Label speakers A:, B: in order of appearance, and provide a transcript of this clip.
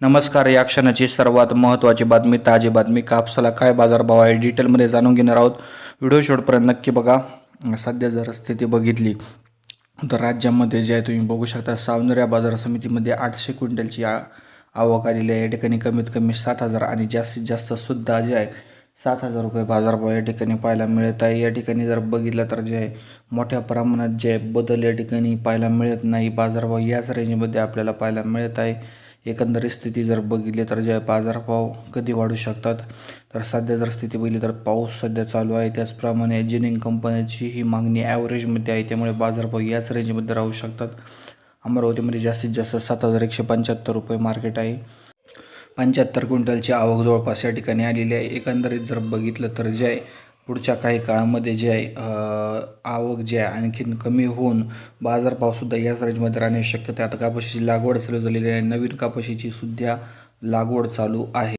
A: नमस्कार या क्षणाची सर्वात महत्त्वाची बातमी ताजी बातमी कापसाला काय बाजारभाव आहे डिटेलमध्ये जाणून घेणार आहोत. व्हिडिओ शेवटपर्यंत नक्की बघा. सध्या जर स्थिती बघितली तर राज्यामध्ये जे आहे तुम्ही बघू शकता सावनेऱ्या बाजार समितीमध्ये आठशे क्विंटलची आवक आलेली आहे. या ठिकाणी कमीत कमी सात हजार आणि जास्तीत जास्त सुद्धा जे आहे सात हजार रुपये बाजारभाव या ठिकाणी पाहायला मिळत आहे. या ठिकाणी जर बघितलं तर जे आहे मोठ्या प्रमाणात जे आहे बदल या ठिकाणी पाहायला मिळत नाही. बाजारभाव याच रेंजमध्ये आपल्याला पाहायला मिळत आहे. एकंदरीत स्थिती जर बघितली तर जे बाजारभाव कधी वाढू शकतात तर सध्या जर स्थिती बघितली तर पाऊस सध्या चालू आहे. त्याचप्रमाणे जिनिंग कंपन्याची ही मागणी ॲव्हरेजमध्ये आहे. त्यामुळे बाजारभाव याच रेंजमध्ये राहू शकतात. अमरावतीमध्ये जास्तीत जास्त सात हजार एकशे पंच्याहत्तर रुपये मार्केट आहे. पंच्याहत्तर क्विंटलची आवक जवळपास या ठिकाणी आलेली आहे. एकंदरीत जर बघितलं तर जे पुढच्या काही काळामध्ये जे आहे आवक जे आहे आणखीन कमी होऊन बाजारभावसुद्धा याच रेंजमध्ये राहण्याची शक्यता आहे. आता कापशीची लागवड चालू झालेली आहे. नवीन कापशीची सुद्धा लागवड चालू आहे.